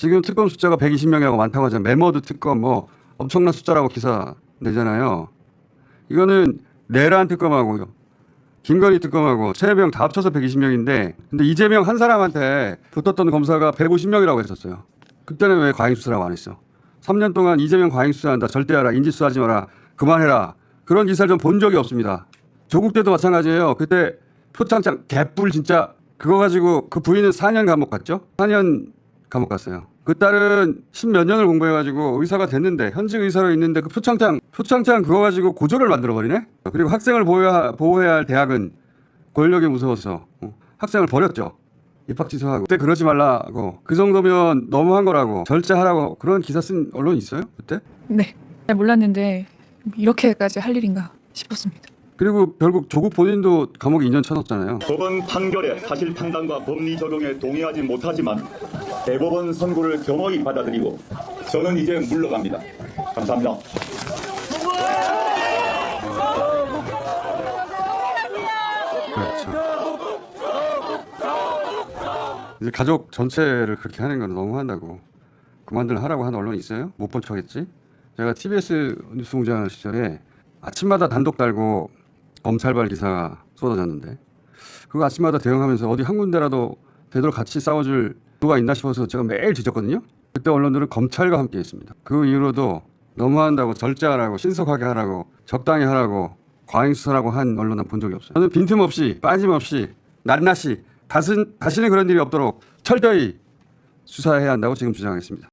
지금 특검 숫자가 120명이라고 많다고 하잖아요. 메머드 특검 뭐 엄청난 숫자라고 기사 내잖아요. 이거는 내란 특검하고 김건희 특검하고 최혜병 다 합쳐서 120명인데 근데 이재명 한 사람한테 붙었던 검사가 150명이라고 했었어요. 그때는 왜 과잉 수사라고 안 했어? 3년 동안 이재명 과잉 수사한다. 절대하라. 인지 수사하지 마라. 그만해라. 그런 기사를 좀 본 적이 없습니다. 조국 때도 마찬가지예요. 그때 표창장 개뿔 진짜 그거 가지고 그 부인은 4년 감옥 갔죠? 4년 감옥 갔어요. 그 딸은 십몇 년을 공부해가지고 의사가 됐는데 현직 의사로 있는데 그 표창장 표창장 그거 가지고 고졸을 만들어 버리네. 그리고 학생을 보호해야, 보호해야 할 대학은 권력이 무서워서 어, 학생을 버렸죠. 입학 취소하고 그때 그러지 말라고 그 정도면 너무한 거라고 절제하라고 그런 기사 쓴 언론 이 있어요 그때? 네. 잘 몰랐는데 이렇게까지 할 일인가 싶었습니다. 그리고 결국 조국 본인도 감옥에 2년 쳐넣었잖아요. 법원 판결에 사실 판단과 법리 적용에 동의하지 못하지만 대법원 선고를 겸허히 받아들이고 저는 이제 물러갑니다. 감사합니다. 그렇죠. 이제 가족 전체를 그렇게 하는 건 너무한다고 그만들 하라고 하는 언론이 있어요? 못 본 척했지? 제가 TBS 뉴스 공장 시절에 아침마다 단독 달고 검찰발 기사가 쏟아졌는데 그거 아침마다 대응하면서 어디 한 군데라도 되도록 같이 싸워줄 누가 있나 싶어서 제가 매일 뒤졌거든요. 그때 언론들은 검찰과 함께 했습니다. 그 이후로도 너무한다고 절제하라고 신속하게 하라고 적당히 하라고 과잉 수사라고 한 언론은 본 적이 없어요. 저는 빈틈없이 빠짐없이 낱낱이 다시, 다시는 그런 일이 없도록 철저히 수사해야 한다고 지금 주장하겠습니다.